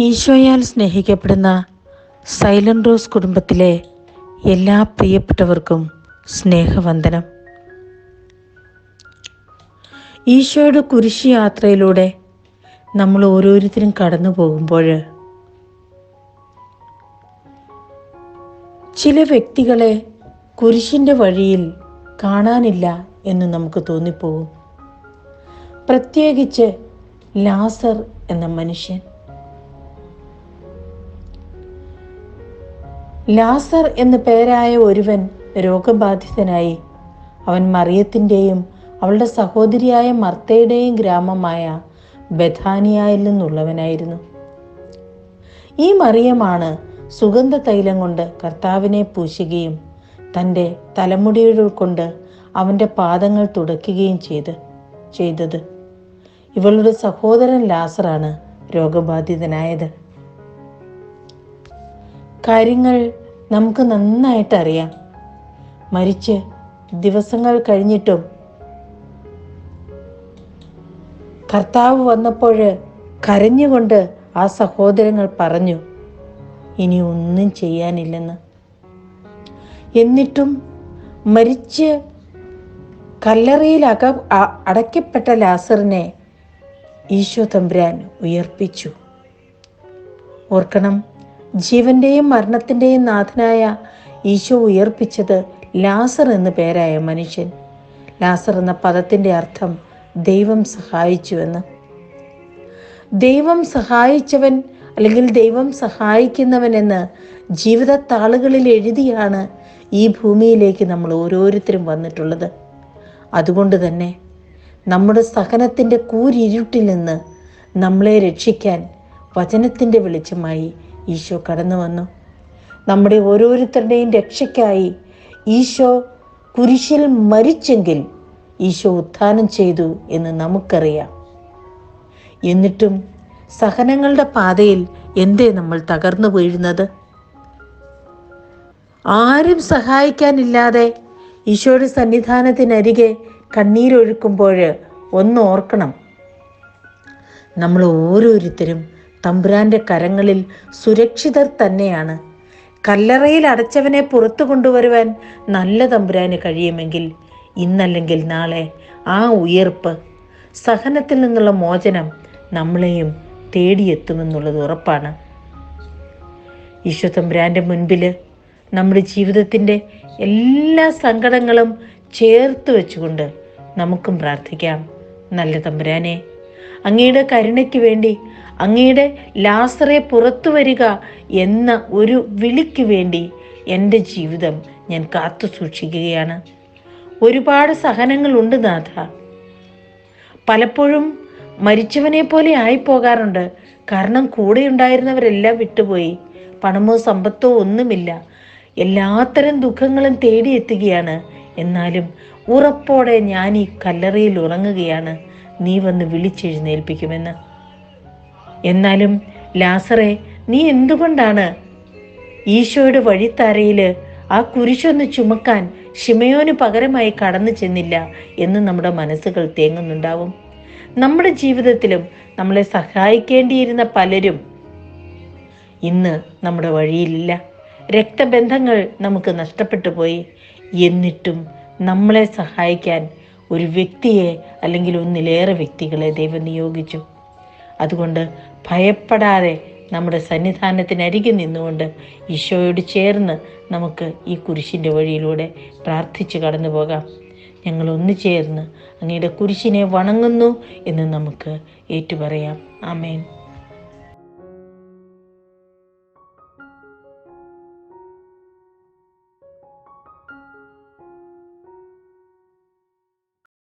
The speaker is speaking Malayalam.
ഈശോയാൽ സ്നേഹിക്കപ്പെടുന്ന സൈലന്റ് റോസ് കുടുംബത്തിലെ എല്ലാ പ്രിയപ്പെട്ടവർക്കും സ്നേഹവന്ദനം. ഈശോയുടെ കുരിശ് യാത്രയിലൂടെ നമ്മൾ ഓരോരുത്തരും കടന്നു പോകുമ്പോൾ ചില വ്യക്തികളെ കുരിശിന്റെ വഴിയിൽ കാണാനില്ല എന്ന് നമുക്ക് തോന്നിപ്പോകും. പ്രത്യേകിച്ച് ലാസർ എന്ന മനുഷ്യൻ. ലാസർ എന്ന പേരായ ഒരുവൻ രോഗബാധിതനായി. അവൻ മറിയത്തിന്റെയും അവളുടെ സഹോദരിയായ മർത്തയുടെയും ഗ്രാമമായ ബഥാനിയായിൽ നിന്നുള്ളവനായിരുന്നു. ഈ മറിയമാണ് സുഗന്ധ തൈലം കൊണ്ട് കർത്താവിനെ പൂശുകയും തന്റെ തലമുടികൾ കൊണ്ട് അവന്റെ പാദങ്ങൾ തുടയ്ക്കുകയും ചെയ്ത് ചെയ്തത്. ഇവളുടെ സഹോദരൻ ലാസറാണ് രോഗബാധിതനായത്. കാര്യങ്ങൾ നമുക്ക് നന്നായിട്ട് അറിയാം. മരിച്ച് ദിവസങ്ങൾ കഴിഞ്ഞിട്ടും കർത്താവ് വന്നപ്പോൾ കരഞ്ഞുകൊണ്ട് ആ സഹോദരങ്ങൾ പറഞ്ഞു ഇനി ഒന്നും ചെയ്യാനില്ലെന്ന്. എന്നിട്ടും മരിച്ച് കല്ലറയിൽ അക അടയ്ക്കപ്പെട്ട ലാസറിനെ ഈശോ തമ്പുരാൻ ഉയർപ്പിച്ചു. ഓർക്കണം ജീവന്റെയും മരണത്തിന്റെയും നാഥനായ ഈശോ ഉയർപ്പിച്ചത് ലാസർ എന്ന് പേരായ മനുഷ്യൻ. ലാസർ എന്ന പദത്തിന്റെ അർത്ഥം ദൈവം സഹായിച്ചുവെന്ന്. ദൈവം സഹായിച്ചവൻ അല്ലെങ്കിൽ ദൈവം സഹായിക്കുന്നവൻ എന്ന് ജീവിതത്താളുകളിൽ എഴുതിയാണ് ഈ ഭൂമിയിലേക്ക് നമ്മൾ ഓരോരുത്തരും വന്നിട്ടുള്ളത്. അതുകൊണ്ട് തന്നെ നമ്മുടെ സഹനത്തിന്റെ കൂരിരുട്ടിൽ നിന്ന് നമ്മളെ രക്ഷിക്കാൻ വചനത്തിന്റെ വെളിച്ചമായി ഈശോ കടന്നു വന്നു. നമ്മുടെ ഓരോരുത്തരുടെയും രക്ഷയ്ക്കായി ഈശോ കുരിശിൽ മരിച്ചെങ്കിൽ ഈശോ ഉത്ഥാനം ചെയ്തു എന്ന് നമുക്കറിയാം. എന്നിട്ടും സഹനങ്ങളുടെ പാതയിൽ എന്തേ നമ്മൾ തകർന്നു വീഴുന്നത്? ആരും സഹായിക്കാനില്ലാതെ ഈശോയുടെ സന്നിധാനത്തിനരികെ കണ്ണീരൊഴുക്കുമ്പോൾ ഒന്ന് ഓർക്കണം. നമ്മൾ ഓരോരുത്തരും തമ്പുരാന്റെ കരങ്ങളിൽ സുരക്ഷിതർ തന്നെയാണ്. കല്ലറയിൽ അടച്ചവനെ പുറത്തു കൊണ്ടുവരുവാൻ നല്ല തമ്പുരാന് കഴിയുമെങ്കിൽ ഇന്നല്ലെങ്കിൽ നാളെ ആ ഉയർപ്പ് സഹനത്തിൽ നിന്നുള്ള മോചനം നമ്മളെയും തേടിയെത്തുമെന്നുള്ളത് ഉറപ്പാണ്. ഈശോ മുൻപിൽ നമ്മുടെ ജീവിതത്തിന്റെ എല്ലാ സങ്കടങ്ങളും ചേർത്ത് വെച്ചുകൊണ്ട് നമുക്കും പ്രാർത്ഥിക്കാം. നല്ല തമ്പുരാനെ അങ്ങയുടെ കരുണയ്ക്ക് വേണ്ടി അങ്ങയുടെ ലാസറെ പുറത്തു വരിക എന്ന ഒരു വിളിക്ക് വേണ്ടി എന്റെ ജീവിതം ഞാൻ കാത്തു സൂക്ഷിക്കുകയാണ്. ഒരുപാട് സഹനങ്ങളുണ്ട് നാഥ. പലപ്പോഴും മരിച്ചവനെ പോലെ ആയിപ്പോകാറുണ്ട്. കാരണം കൂടെ ഉണ്ടായിരുന്നവരെല്ലാം വിട്ടുപോയി. പണമോ സമ്പത്തോ ഒന്നുമില്ല. എല്ലാത്തരം ദുഃഖങ്ങളും തേടിയെത്തുകയാണ് എന്നാലും ഉറപ്പോടെ ഞാൻ ഈ കല്ലറയിൽ ഉറങ്ങുകയാണ്. നീ വന്ന് വിളിച്ചെഴുന്നേൽപ്പിക്കുമെന്ന്. എന്നാലും ലാസറെ നീ എന്തുകൊണ്ടാണ് ഈശോയുടെ വഴിത്താരയിൽ ആ കുരിശൊന്ന് ചുമക്കാൻ ഷിമയോന് പകരമായി കടന്നു ചെന്നില്ല എന്ന് നമ്മുടെ മനസ്സുകൾ തേങ്ങുന്നുണ്ടാവും? നമ്മുടെ ജീവിതത്തിലും നമ്മളെ സഹായിക്കേണ്ടിയിരുന്ന പലരും ഇന്ന് നമ്മുടെ വഴിയിലില്ല. രക്തബന്ധങ്ങൾ നമുക്ക് നഷ്ടപ്പെട്ടു പോയി. എന്നിട്ടും നമ്മളെ സഹായിക്കാൻ ഒരു വ്യക്തിയെ അല്ലെങ്കിൽ ഒന്നിലേറെ വ്യക്തികളെ ദൈവം നിയോഗിച്ചു. അതുകൊണ്ട് ഭയപ്പെടാതെ നമ്മുടെ സന്നിധാനത്തിനരികെ നിന്നുകൊണ്ട് ഈശോയോട് ചേർന്ന് നമുക്ക് ഈ കുരിശിന്റെ വഴിയിലൂടെ പ്രാർത്ഥിച്ച് കടന്നു പോകാം. ഞങ്ങൾ ഒന്ന് ചേർന്ന് അങ്ങയുടെ കുരിശിനെ വണങ്ങുന്നു എന്ന് നമുക്ക് ഏറ്റുപറയാം. ആമേൻ.